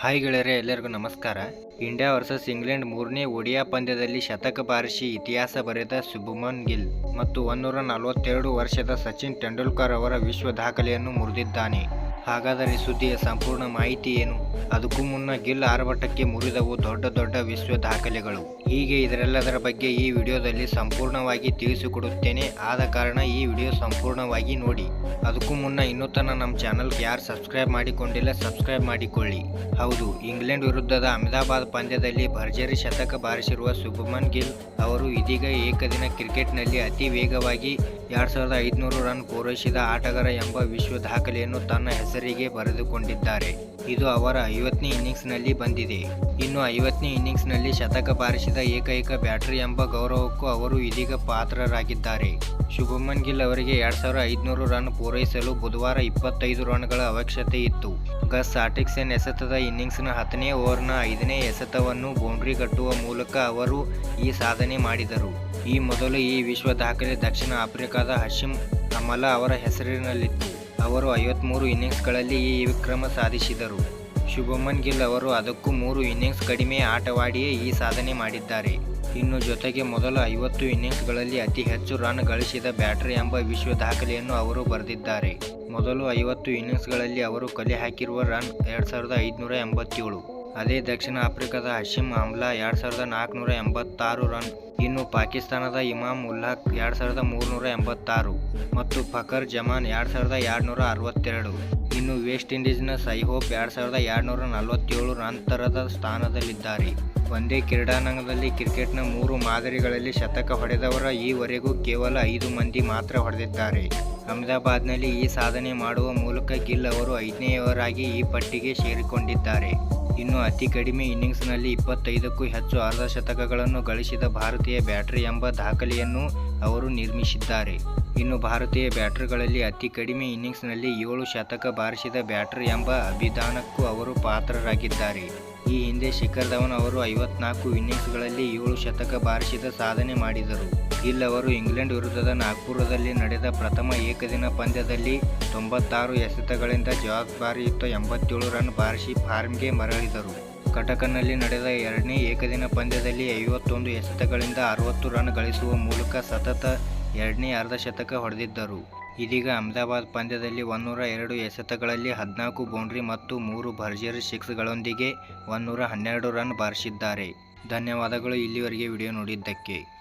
Hi ಗೆಳೆಯರೆ, ಎಲ್ಲರಿಗೂ ನಮಸ್ಕಾರ. ಇಂಡಿಯಾ ವರ್ಸಸ್ ಇಂಗ್ಲೆಂಡ್ ಮೂರನೇ ಒಡಿಯಾ ಪಂದ್ಯದಲ್ಲಿ ಶತಕ ಬಾರಿಸಿ ಇತಿಹಾಸ ಬರೆದ ಶುಭಮನ್ ಗಿಲ್ ಮತ್ತು ಒಂದೂರ ನಲವತ್ತೆರಡು ವರ್ಷದ ಸಚಿನ್ ತೆಂಡೂಲ್ಕರ್ ಅವರ ವಿಶ್ವ ದಾಖಲೆಯನ್ನು ಮುರಿದಿದ್ದಾನೆ. ಹಾಗಾದರೆ ಸುದ್ದಿಯ ಸಂಪೂರ್ಣ ಮಾಹಿತಿ ಏನು? ಅದಕ್ಕೂ ಮುನ್ನ ಗಿಲ್ ಆರ್ಭಟಕ್ಕೆ ಮುರಿದವು ದೊಡ್ಡ ದೊಡ್ಡ ವಿಶ್ವ ದಾಖಲೆಗಳು. ಹೀಗೆ ಇದರೆಲ್ಲದರ ಬಗ್ಗೆ ಈ ವಿಡಿಯೋದಲ್ಲಿ ಸಂಪೂರ್ಣವಾಗಿ ತಿಳಿಸಿಕೊಡುತ್ತೇನೆ. ಆದ ಕಾರಣ ಈ ವಿಡಿಯೋ ಸಂಪೂರ್ಣವಾಗಿ ನೋಡಿ. ಅದಕ್ಕೂ ಮುನ್ನ ಇನ್ನೂ ತನಕ ನಮ್ಮ ಚಾನಲ್ಗೆ ಯಾರು ಸಬ್ಸ್ಕ್ರೈಬ್ ಮಾಡಿಕೊಂಡಿಲ್ಲ, ಸಬ್ಸ್ಕ್ರೈಬ್ ಮಾಡಿಕೊಳ್ಳಿ. ಹೌದು, ಇಂಗ್ಲೆಂಡ್ ವಿರುದ್ಧದ ಅಹಮದಾಬಾದ್ ಪಂದ್ಯದಲ್ಲಿ ಭರ್ಜರಿ ಶತಕ ಬಾರಿಸಿರುವ ಶುಭಮನ್ ಗಿಲ್ ಅವರು ಇದೀಗ ಏಕದಿನ ಕ್ರಿಕೆಟ್ನಲ್ಲಿ ಅತಿ ವೇಗವಾಗಿ ಎರಡ್ ಸಾವಿರದ ಐದುನೂರು ರನ್ ಪೂರೈಸಿದ ಆಟಗಾರ ಎಂಬ ವಿಶ್ವ ದಾಖಲೆಯನ್ನು ತನ್ನ ಹೆಸರಿಗೆ ಬರೆದುಕೊಂಡಿದ್ದಾರೆ. ಇದು ಅವರ ಐವತ್ತನೇ ಇನ್ನಿಂಗ್ಸ್ನಲ್ಲಿ ಬಂದಿದೆ. ಇನ್ನು ಐವತ್ತನೇ ಇನ್ನಿಂಗ್ಸ್ನಲ್ಲಿ ಶತಕ ಬಾರಿಸಿದ ಏಕೈಕ ಬ್ಯಾಟರಿ ಎಂಬ ಗೌರವಕ್ಕೂ ಅವರು ಇದೀಗ ಪಾತ್ರರಾಗಿದ್ದಾರೆ. ಶುಭಮನ್ ಗಿಲ್ ಅವರಿಗೆ ಎರಡ್ ಸಾವಿರದ ಐದುನೂರು ರನ್ ಪೂರೈಸಲು ಬುಧವಾರ ಇಪ್ಪತ್ತೈದು ರನ್ಗಳ ಅವಶ್ಯಕತೆ ಇತ್ತು. ಗಸ್ ಆಟಿಕ್ಸನ್ ಎಸೆತದ ಇನ್ನಿಂಗ್ಸ್ನ ಹತ್ತನೇ ಓವರ್ನ ಐದನೇ ಎಸೆತವನ್ನು ಬೌಂಡ್ರಿ ಕಟ್ಟುವ ಮೂಲಕ ಅವರು ಈ ಸಾಧನೆ ಮಾಡಿದರು. ಈ ಮೊದಲು ಈ ವಿಶ್ವ ದಾಖಲೆ ದಕ್ಷಿಣ ಆಫ್ರಿಕಾದ ಹಶಿಮ್ ಅಮಲ ಅವರ ಹೆಸರಿನಲ್ಲಿತ್ತು. ಅವರು ಐವತ್ಮೂರು ಇನ್ನಿಂಗ್ಸ್ಗಳಲ್ಲಿ ಈ ವಿಕ್ರಮ ಸಾಧಿಸಿದರು. ಶುಭಮನ್ ಗಿಲ್ ಅವರು ಅದಕ್ಕೂ ಮೂರು ಇನ್ನಿಂಗ್ಸ್ ಕಡಿಮೆ ಆಟವಾಡಿಯೇ ಈ ಸಾಧನೆ ಮಾಡಿದ್ದಾರೆ. ಇನ್ನು ಜೊತೆಗೆ ಮೊದಲ ಐವತ್ತು ಇನ್ನಿಂಗ್ಸ್ಗಳಲ್ಲಿ ಅತಿ ಹೆಚ್ಚು ರನ್ ಗಳಿಸಿದ ಬ್ಯಾಟರ್ ಎಂಬ ವಿಶ್ವ ದಾಖಲೆಯನ್ನು ಅವರು ಬರೆದಿದ್ದಾರೆ. ಮೊದಲು ಐವತ್ತು ಇನ್ನಿಂಗ್ಸ್ಗಳಲ್ಲಿ ಅವರು ಕಲೆ ಹಾಕಿರುವ ರನ್ ಎರಡು ಸಾವಿರದ ಐದುನೂರ ಎಂಬತ್ತೇಳು. ಅದೇ ದಕ್ಷಿಣ ಆಫ್ರಿಕಾದ ಹಶಿಮ್ ಆಮ್ಲಾ ಎರಡು ಸಾವಿರದ ನಾಲ್ಕುನೂರ ಎಂಬತ್ತಾರು ರನ್, ಇನ್ನು ಪಾಕಿಸ್ತಾನದ ಇಮಾಮ್ ಉಲ್ಲಾಕ್ ಎರಡು ಸಾವಿರದ ಮೂರುನೂರ ಎಂಬತ್ತಾರು ಮತ್ತು ಫಕರ್ ಜಮಾನ್ ಎರಡು ಸಾವಿರದ ಎರಡುನೂರ ಅರವತ್ತೆರಡು. ಇನ್ನು ವೆಸ್ಟ್ ಇಂಡೀಸ್ನ ಸೈಹೋಪ್ ಎರಡು ಸಾವಿರದ ಎರಡುನೂರ ನಲವತ್ತೇಳು ನಂತರದ ಸ್ಥಾನದಲ್ಲಿದ್ದಾರೆ. ಒಂದೇ ಕ್ರೀಡಾಂಗಣದಲ್ಲಿ ಕ್ರಿಕೆಟ್ನ ಮೂರು ಮಾದರಿಗಳಲ್ಲಿ ಶತಕ ಹೊಡೆದವರ ಈವರೆಗೂ ಕೇವಲ ಐದು ಮಂದಿ ಮಾತ್ರ ಹೊಡೆದಿದ್ದಾರೆ. ಅಹಮದಾಬಾದ್ನಲ್ಲಿ ಈ ಸಾಧನೆ ಮಾಡುವ ಮೂಲಕ ಗಿಲ್ ಅವರು ಐದನೆಯವರಾಗಿ ಈ ಪಟ್ಟಿಗೆ ಸೇರಿಕೊಂಡಿದ್ದಾರೆ. ಇನ್ನು ಅತಿ ಕಡಿಮೆ ಇನ್ನಿಂಗ್ಸ್ನಲ್ಲಿ ಇಪ್ಪತ್ತೈದಕ್ಕೂ ಹೆಚ್ಚು ಅರ್ಧ ಶತಕಗಳನ್ನು ಗಳಿಸಿದ ಭಾರತೀಯ ಬ್ಯಾಟರಿ ಎಂಬ ದಾಖಲೆಯನ್ನು ಅವರು ನಿರ್ಮಿಸಿದ್ದಾರೆ. ಇನ್ನು ಭಾರತೀಯ ಬ್ಯಾಟರ್ಗಳಲ್ಲಿ ಅತಿ ಕಡಿಮೆ ಇನ್ನಿಂಗ್ಸ್ನಲ್ಲಿ ಏಳು ಶತಕ ಬಾರಿಸಿದ ಬ್ಯಾಟರ್ ಎಂಬ ಅಭಿದಾನಕ್ಕೂ ಅವರು ಪಾತ್ರರಾಗಿದ್ದಾರೆ. ಈ ಹಿಂದೆ ಶಿಖರ್ ಧವನ್ ಅವರು ಐವತ್ನಾಲ್ಕು ಇನ್ನಿಂಗ್ಸ್ಗಳಲ್ಲಿ ಏಳು ಶತಕ ಬಾರಿಸಿದ ಸಾಧನೆ ಮಾಡಿದರು. ಗಿಲ್ ಅವರು ಇಂಗ್ಲೆಂಡ್ ವಿರುದ್ಧದ ನಾಗ್ಪುರದಲ್ಲಿ ನಡೆದ ಪ್ರಥಮ ಏಕದಿನ ಪಂದ್ಯದಲ್ಲಿ ತೊಂಬತ್ತಾರು ಎಸೆತಗಳಿಂದ ಜವಾಬ್ದಾರಿಯುತ ಎಂಬತ್ತೇಳು ರನ್ ಬಾರಿಸಿ ಫಾರ್ಮ್ಗೆ ಮರಳಿದರು. ಕಟಕನಲ್ಲಿ ನಡೆದ ಎರಡನೇ ಏಕದಿನ ಪಂದ್ಯದಲ್ಲಿ ಐವತ್ತೊಂದು ಎಸೆತಗಳಿಂದ ಅರವತ್ತು ರನ್ ಗಳಿಸುವ ಮೂಲಕ ಸತತ ಎರಡನೇ ಅರ್ಧಶತಕ ಹೊಡೆದಿದ್ದರು. ಇದೀಗ ಅಹಮದಾಬಾದ್ ಪಂದ್ಯದಲ್ಲಿ ಒಂದೂರ ಎರಡು ಎಸೆತಗಳಲ್ಲಿ ಹದಿನಾಲ್ಕು ಬೌಂಡ್ರಿ ಮತ್ತು ಮೂರು ಭರ್ಜರಿ ಸಿಕ್ಸ್ಗಳೊಂದಿಗೆ ಒಂದೂರ ಹನ್ನೆರಡು ರನ್ ಬಾರಿಸಿದ್ದಾರೆ. ಧನ್ಯವಾದಗಳು ಇಲ್ಲಿವರೆಗೆ ವಿಡಿಯೋ ನೋಡಿದ್ದಕ್ಕೆ.